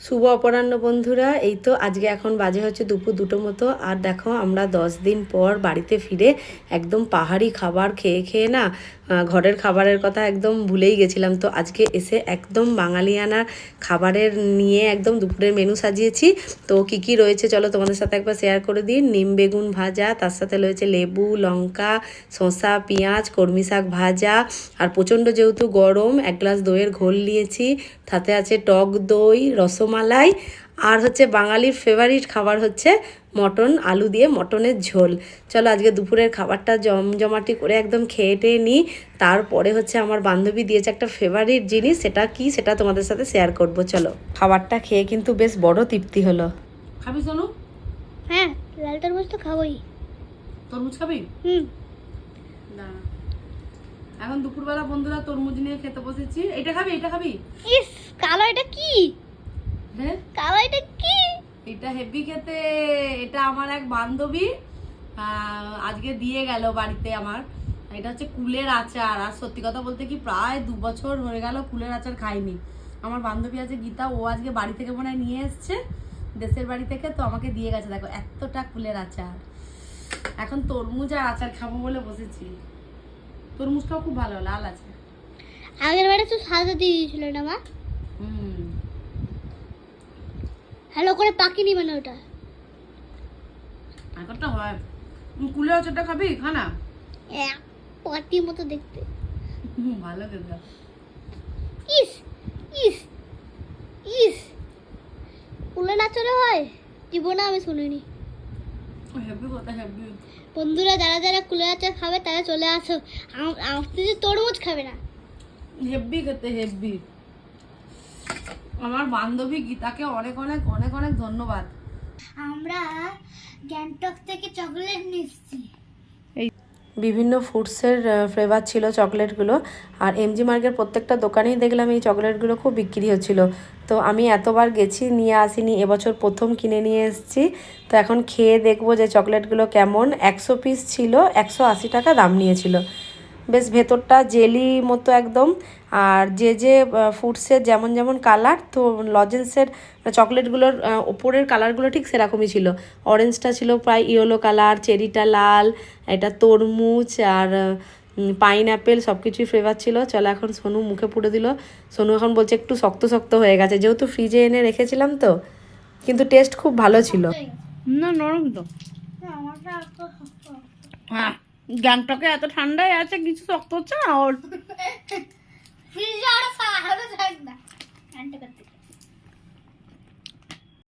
শুভ অপরাহ্ন বন্ধুরা, এই তো আজকে এখন বাজে হচ্ছে দুপুর দুটো মতো। আর দেখো, আমরা দশ দিন পর বাড়িতে ফিরে একদম পাহাড়ি খাবার খেয়ে খেয়ে না ঘরের খাবারের কথা একদম ভুলেই গেছিলাম। তো আজকে এসে একদম বাঙালিয়ানা খাবারের নিয়ে একদম দুপুরের মেনু সাজিয়েছি। তো কি কি রয়েছে চলো তোমাদের সাথে একবার শেয়ার করে দিই। নিম বেগুন ভাজা, তার সাথে রয়েছে লেবু, লঙ্কা, শসা, পেঁয়াজ কর্মি শাক ভাজা আর প্রচণ্ড যেহেতু গরম, এক গ্লাস দইয়ের ঘোল নিয়েছি। সাথে আছে টক দই, রসমালাই আর হচ্ছে বাঙালির ফেভারিট খাবার হচ্ছে মটন আলু দিয়ে মটনের ঝোল। চলো আজকে দুপুরের খাবারটা জমজমাটি করে একদম খেয়ে টেয়ে নিই। তারপরে হচ্ছে আমার বান্ধবী দিয়েছে একটা ফেভারিট জিনিস সেটা কি সেটা তোমাদের সাথে শেয়ার করব চলো। খাবারটা খেয়ে কিন্তু বেশ বড় তৃপ্তি হলো। খাবি সোনু? হ্যাঁ লাল তরমুজ তো খাবোই। তরমুজ খাবি? হুম। দাঁড়া। এখন দুপুরবেলা বন্ধুরা তরমুজ নিয়ে খেতে বসেছি। এটা খাবি এটা খাবি? ইস কালো এটা কি? হ্যাঁ কালো এটা কি? এটা হেভি খেতে। এটা আমার এক বান্ধবী আজকে দিয়ে গেল বাড়িতে আমার। এটা হচ্ছে কুলের আচার। আর সত্যি কথা বলতে কি প্রায় দু বছর হয়ে গেল কুলের আচার খাইনি। আমার বান্ধবী আছে গীতা ও আজকে বাড়ি থেকে মনে হয় নিয়ে এসছে দেশের বাড়ি থেকে তো আমাকে দিয়ে গেছে। দেখো এতটা কুলের আচার। এখন তরমুজ আর আচার খাব বলে বসেছি। তরমুজটাও খুব ভালো লাল আছে আগের বারে তো সাজা দিয়ে দিয়েছিল না মা হুম ভালো করে পাকিনি মানে ওটা। এখনটা হয়। কুলের আচারটা খাবি? খানা এক পাটির মতো দেখতে। ভালো খেতে। ইস ইস ইস। উলে নাচরে হয়? জীবনে আমি শুনিনি। বন্ধুরা যারা যারা কুলে আচার খাবে তারা চলে আসো। আপনি যে তরমুজ খাবে না। হেভি খেতে হেভি আমার বান্ধবী গীতাকে অনেক অনেক অনেক অনেক ধন্যবাদ। আমরা গ্যাংটক থেকে চকলেট নিচ্ছি। বিভিন্ন ফুডসের ফ্লেভার ছিল চকলেটগুলো। আর এমজি মার্কের প্রত্যেকটা দোকানেই দেখলাম এই চকলেটগুলো খুব বিক্রি হচ্ছিল। তো আমি এতবার গেছি নিয়ে আসিনি এবছর প্রথম কিনে নিয়ে এসেছি। তো এখন খেয়ে দেখব যে চকলেটগুলো কেমন। একশো পিস ছিল একশো আশি টাকা দাম নিয়েছিল। বেশ ভেতরটা জেলি মতো একদম। আর যে যে ফুডসের যেমন যেমন কালার তো লজেন্সের চকলেটগুলোর ওপরের কালারগুলো ঠিক সেরকমই ছিল। অরেঞ্জটা ছিল প্রায় ইয়েলো কালার চেরিটা লাল এটা তরমুজ আর পাইন অ্যাপেল সব কিছুই ফ্লেভার ছিল। চলো এখন সোনু মুখে পুড়ে দিল। সোনু এখন বলছে একটু শক্ত শক্ত হয়ে গেছে। যেহেতু ফ্রিজে এনে রেখেছিলাম তো কিন্তু টেস্ট খুব ভালো ছিল। না নরম তো। আমারটা এত শক্ত। হ্যাঁ। গ্যাংটকে এত ঠান্ডায় আছে কিছু শক্ত হচ্ছে না ওর